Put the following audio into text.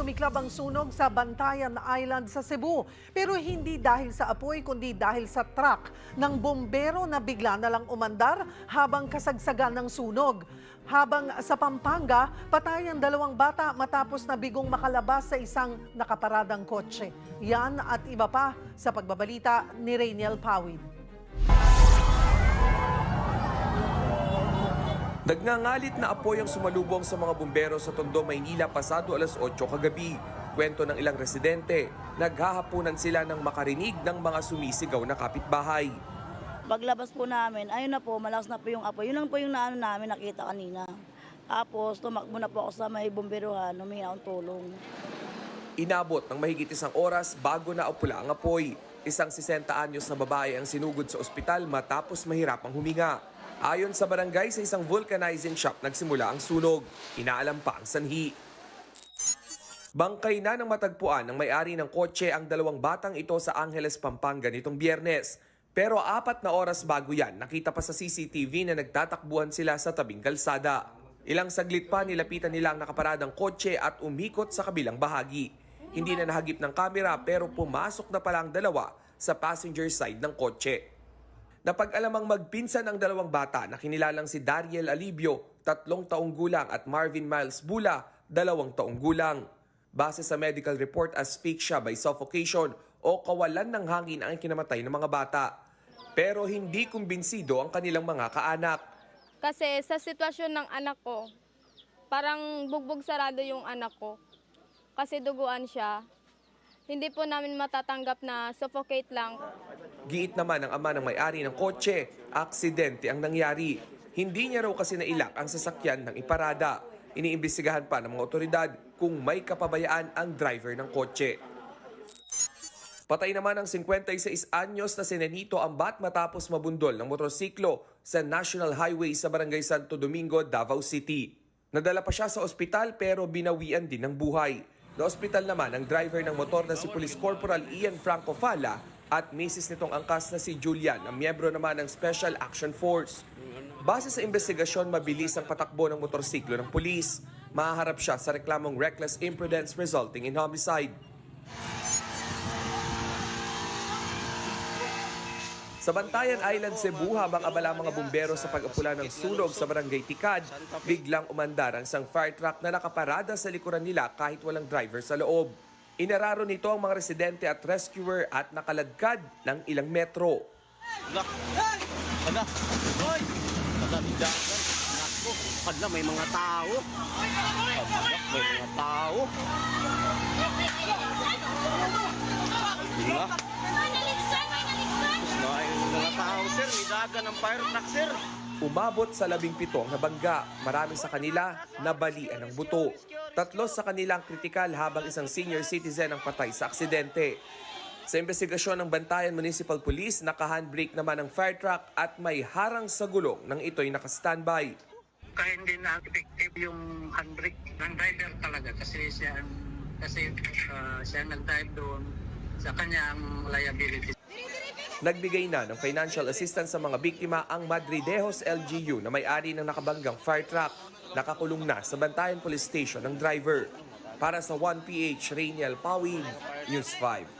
sumiklab ang sunog sa Bantayan Island sa Cebu. Pero hindi dahil sa apoy, kundi dahil sa truck ng bombero na bigla na lang umandar habang kasagsagan ng sunog. Habang sa Pampanga, patay ang dalawang bata matapos na bigong makalabas sa isang nakaparadang kotse. Yan at iba pa sa pagbabalita ni Rainiel Pawid. Nagngangalit na apoy ang sumalubong sa mga bumbero sa Tondo, Maynila pasado alas 8 kagabi. Kwento ng ilang residente, naghahapunan sila ng makarinig ng mga sumisigaw na kapitbahay. Paglabas po namin, ayun na po, malakas na po yung apoy. Yun lang po yung naano namin nakita kanina. Tapos tumakbo na po ako sa may bomberuhan, humingi akong tulong. Inabot ng mahigit isang oras bago na upula ang apoy. Isang 60 anyos na babae ang sinugod sa ospital matapos mahirapang huminga. Ayon sa barangay sa isang vulcanizing shop nagsimula ang sunog. Inaalam pa ang sanhi. Bangkay na ng matagpuan ng may-ari ng kotse ang dalawang batang ito sa Angeles, Pampanga nitong biyernes. Pero apat na oras bago yan, nakita pa sa CCTV na nagtatakbuhan sila sa tabing kalsada. Ilang saglit pa nilapitan nila ang nakaparadang kotse at umikot sa kabilang bahagi. Hindi na nahagip ng kamera pero pumasok na pala ang dalawa sa passenger side ng kotse. Napag-alamang magpinsan ang dalawang bata na kinilalang si Dariel Alibio, tatlong taong gulang at Marvin Miles Bula, dalawang taong gulang. Base sa medical report, asphyxia by suffocation o kawalan ng hangin ang kinamatay ng mga bata. Pero hindi kumbinsido ang kanilang mga kaanak. Kasi sa sitwasyon ng anak ko, parang bugbog sarado yung anak ko. Kasi duguan siya. Hindi po namin matatanggap na suffocate lang. Giit naman ng ama ng may-ari ng kotse, aksidente ang nangyari. Hindi niya raw kasi nailak ang sasakyan ng iparada. Iniimbestigahan pa ng mga otoridad kung may kapabayaan ang driver ng kotse. Patay naman ang 56 anyos na si Nenito Ambat matapos mabundol ng motorsiklo sa National Highway sa Barangay Santo Domingo, Davao City. Nadala pa siya sa ospital pero binawian din ng buhay. Na ospital naman ang driver ng motor na si Police Corporal Ian Franco Fala at misis nitong angkas na si Julian na miyembro naman ng Special Action Force. Base sa investigasyon, mabilis ang patakbo ng motorsiklo ng pulis. Mahaharap siya sa reklamong reckless imprudence resulting in homicide. Sa Bantayan Island, Cebu, habang abala mga bumbero sa pag-apula ng sunog sa barangay Tikad, biglang umandar ang isang fire truck na nakaparada sa likuran nila kahit walang driver sa loob. Inararo nito ang mga residente at rescuer at nakaladkad ng ilang metro. Ala. Ala. Hoy. Bidagan. Nako. Ala, may mga tao. Ala, may mga tao. Ala. May mga tao, sir. May dagan ng fire truck, sir. Umabot sa labing pitong na bangga. Marami sa kanila nabalian ng buto. Tatlo sa kanilang kritikal habang isang senior citizen ang patay sa aksidente. Sa investigasyon ng Bantayan Municipal Police, naka-handbrake naman ang fire truck at may harang sa gulong nang ito'y naka-standby. kaya hindi na effective yung handbrake ng driver talaga kasi siya kasi uh, siya nag-drive doon sa kanya ang liability. Nagbigay na ng financial assistance sa mga biktima ang Madridejos LGU na may-ari ng nakabanggang fire truck. Nakakulong na sa Bantayan Police Station ng driver. Para sa 1PH Rainiel Pawin, News 5.